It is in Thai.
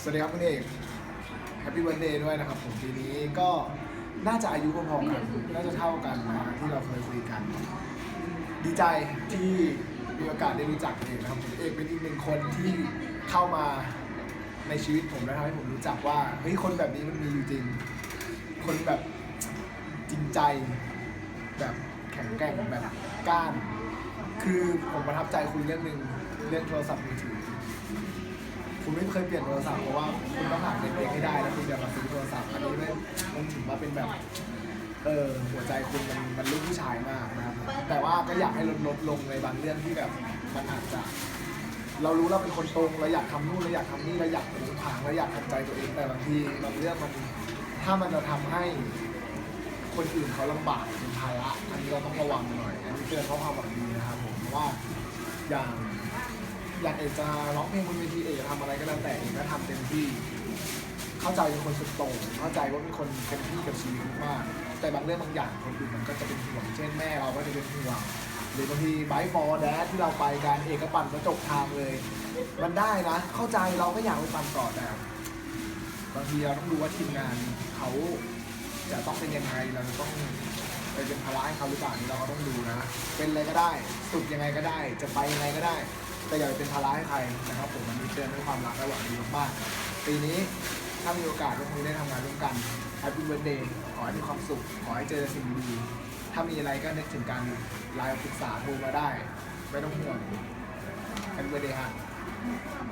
สวัสดีครับคุณเอกแฮปปี้วันเดย์ด้วยนะครับผมปีนี้ก็น่าจะอายุพอๆกันน่าจะเท่ากันนะที่เราเคยคุยกัน ดีใจที่มีโอกาสได้รู้จักเอกนะครับผมเอกเป็นอีกหนึ่งคนที่เข้ามาในชีวิตผมและทำให้ผมรู้จักว่าเฮ้ยคนแบบนี้มันมีอยู่จริง คนแบบจริงใจแบบแข็งแกร่งแบบกล้าน คือผมประทับใจคุณเรื่องหนึ่งเรื่องโทรศัพท์มือถือ คุณไม่เคยเปลี่ยนโทรศัพท์เพราะว่าคุณต้องหาเงินเองให้ได้แล้วคุณจะมาซื้อโทรศัพท์อันนี้ไม่มันถือว่าเป็นแบบเออหัวใจคุณมันมันลูกผู้ชายมากนะครับแต่ว่าก็อยากให้ลดลดลงในบางเรื่องที่แบบมันอาจจะ เรารู้เราเป็นคนตรงเราอยากทำนู่นเราอยากทำนี่เราอยากเป็นทางเราอยากทำใจตัวเองแต่บางทีบางเรื่องมันถ้ามันจะทำให้คนอื่นเขาลำบากเป็นภาระอันนี้เราต้องระวังหน่อยอันนี้เตือนเพราะความหวังดีนะครับผมเพราะว่าอย่าง อยากเอกจะร้องเพลงบนเวทีเอกจะทำอะไรก็แล้วแต่เอกก็ทำเต็มที่ เข้าใจเป็นคนสุดโต่งเข้าใจว่าเป็นคนเต็มที่กับชีวิตมาก แต่บางเรื่องบางอย่างคนอื่นมันก็จะเป็นห่วงเช่นแม่เราก็จะเป็นห่วงหรือบางทีไบฟอร์แดดที่เราไปการเอกปั่นกระจกทางเลย มันได้นะ เข้าใจเราก็อยากไปปั่นต่อแต่บางทีเราต้องดูว่าทีมงานเขาจะต้องเป็นยังไงเราจะต้องไปเป็นภาระให้เขาหรือเปล่านี่เราก็ต้องดูนะ เป็นอะไรก็ได้ สุดยังไงก็ได้ จะไปยังไงก็ได้ แต่อย่าไปเป็นภาระให้ใครนะครับผมมันมีเตือนด้วยความรักระหว่างดีมากๆปีนี้ถ้ามีโอกาสก็คงได้ทำงานร่วมกันแฮปปี้เบิร์ดเดย์ขอให้มีความสุข ขอให้เจอสิ่งดีๆถ้ามีอะไรก็นึกถึงการไลน์ปรึกษาโทรมาได้ ไม่ต้องห่วงแฮปปี้เบิร์ดเดย์ฮะ